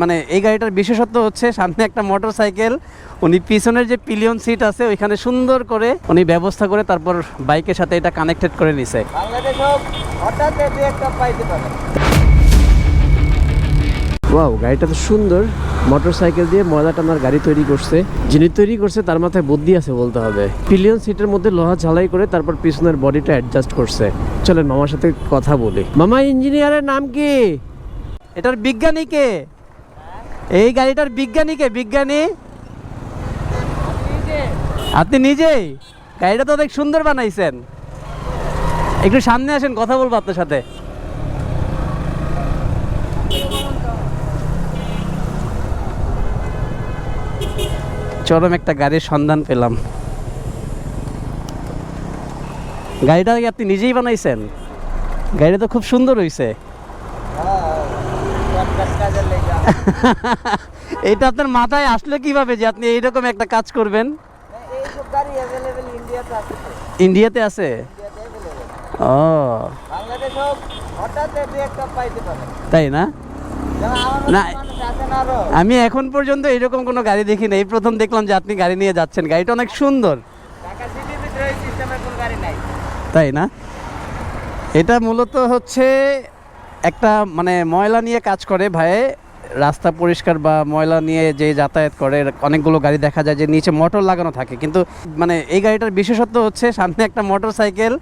মানে এই গাড়িটার বিশেষত্ব হচ্ছে সামনে একটা মোটর সাইকেল উনি পিছনের যে পিলিয়ন সিট আছে ওইখানে সুন্দর করে উনি ব্যবস্থা করে তারপর বাইকের সাথে এটা কানেক্টেড করে নিছে। ওয়াও গাড়িটা তো সুন্দর। মোটর সাইকেল দিয়ে ময়লা টানার গাড়ি তৈরি করছে। যিনি তৈরি করছে তার মাথায় বুদ্ধি আছে বলতে হবে। পিলিয়ন সিটের মধ্যে লোহা ঝালাই করে তারপর পিছনের বডিটা অ্যাডজাস্ট করছে। চলেন মামার সাথে কথা বলি। মামা ইঞ্জিনিয়ারের নাম কি? এটার বিজ্ঞানী কে? এই গাড়িটার বিজ্ঞানী কে? বিজ্ঞানী? আপনি নিজেই? গাড়িটা তো অনেক সুন্দর বানাইছেন। একটু সামনে আসেন, কথা বলব আপনার সাথে। চরম একটা গাড়ির সন্ধান পেলাম। গাড়িটা আপনি নিজেই বানাইছেন? গাড়িটা তো খুব সুন্দর হয়েছে এটা আপনার মাথায় আসলে কীভাবে যে আপনি এইরকম একটা কাজ করবেন? ইন্ডিয়াতে আছে? ও। তাই না? না। না আমি এখন পর্যন্ত এরকম কোনো গাড়ি দেখিনি এই প্রথম দেখলাম যে আপনি গাড়ি নিয়ে যাচ্ছেন। গাড়িটা অনেক সুন্দর। তাই না? এটা মূলত হচ্ছে একটা মানে ময়লা নিয়ে কাজ করে ভাই রাস্তা পরিষ্কার বা ময়লা নিয়ে যে যাতায়াত করে অনেকগুলো গাড়ি দেখা যায় যে নিচে মোটর লাগানো থাকে। কিন্তু মানে এই গাড়িটার বিশেষত্ব হচ্ছে সামনে একটা মোটর সাইকেল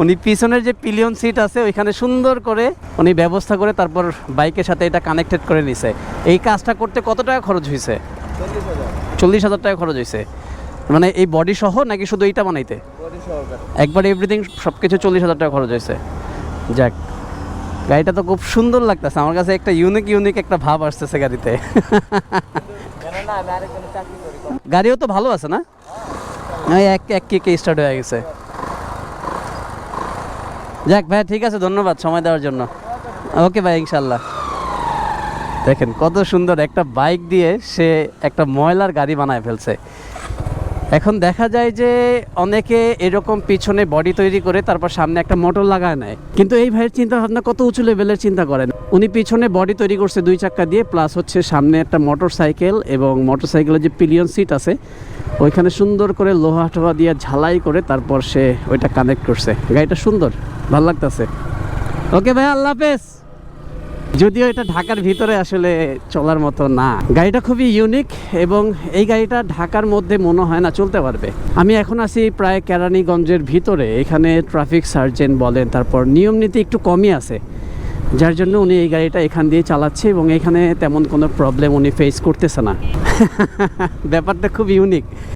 উনি পিছনের যে পিলিয়ন সিট আছে ওইখানে সুন্দর করে উনি ব্যবস্থা করে তারপর বাইকের সাথে এটা কানেক্টেড করে নিছে। এই কাজটা করতে কত টাকা খরচ হয়েছে চল্লিশ হাজার টাকা খরচ হয়েছে মানে এই বডি সহ নাকি শুধু এইটা বানাইতে? একবার এভরিথিং সব কিছু চল্লিশ হাজার টাকা খরচ হয়েছে যাক। গাড়িটা তো খুব সুন্দর লাগতেছে। আমার কাছে একটা ইউনিক ইউনিক একটা ভাব আসতেছে গাড়িতে। গাড়িও তো ভালো আছে না? এক স্টার্ট হয়ে গেছে। যাক ভাই, ঠিক আছে, ধন্যবাদ সময় দেওয়ার জন্য। ওকে ভাই ইনশাল্লাহ দেখেন কত সুন্দর একটা বাইক দিয়ে সে একটা ময়লার গাড়ি বানায় ফেলছে। এখন দেখা যায় যে অনেকে এরকম পিছনে বডি তৈরি করে তারপর সামনে একটা মোটর লাগায় নেয়। কিন্তু এই ভাইয়ের চিন্তা ভাবনা কত উঁচু লেভেলের চিন্তা করেন? উনি পিছনে বডি তৈরি করছে দুই চাক্কা দিয়ে প্লাস হচ্ছে সামনে একটা মোটর সাইকেল এবং মোটর সাইকেলের যে পিলিয়ন সিট আছে, ওইখানে সুন্দর করে লোহা টোহা দিয়ে ঝালাই করে তারপর সে ওইটা কানেক্ট করছে। গাড়িটা সুন্দর, ভালো লাগতেছে। ওকে ভাই, আল্লাহ হাফেজ। যদিও এটা ঢাকার ভিতরে আসলে চলার মতো না। গাড়িটা খুবই ইউনিক এবং এই গাড়িটা ঢাকার মধ্যে মনে হয় না চলতে পারবে। আমি এখন আছি প্রায় কেরানীগঞ্জের ভিতরে। এখানে ট্রাফিক সার্জেন্ট বলেন, তারপর নিয়ম নীতি একটু কমই আছে। যার জন্য উনি এই গাড়িটা এখান দিয়ে চালাচ্ছে এবং এখানে তেমন কোনো প্রবলেম উনি ফেস করতেছে না। ব্যাপারটা খুব ইউনিক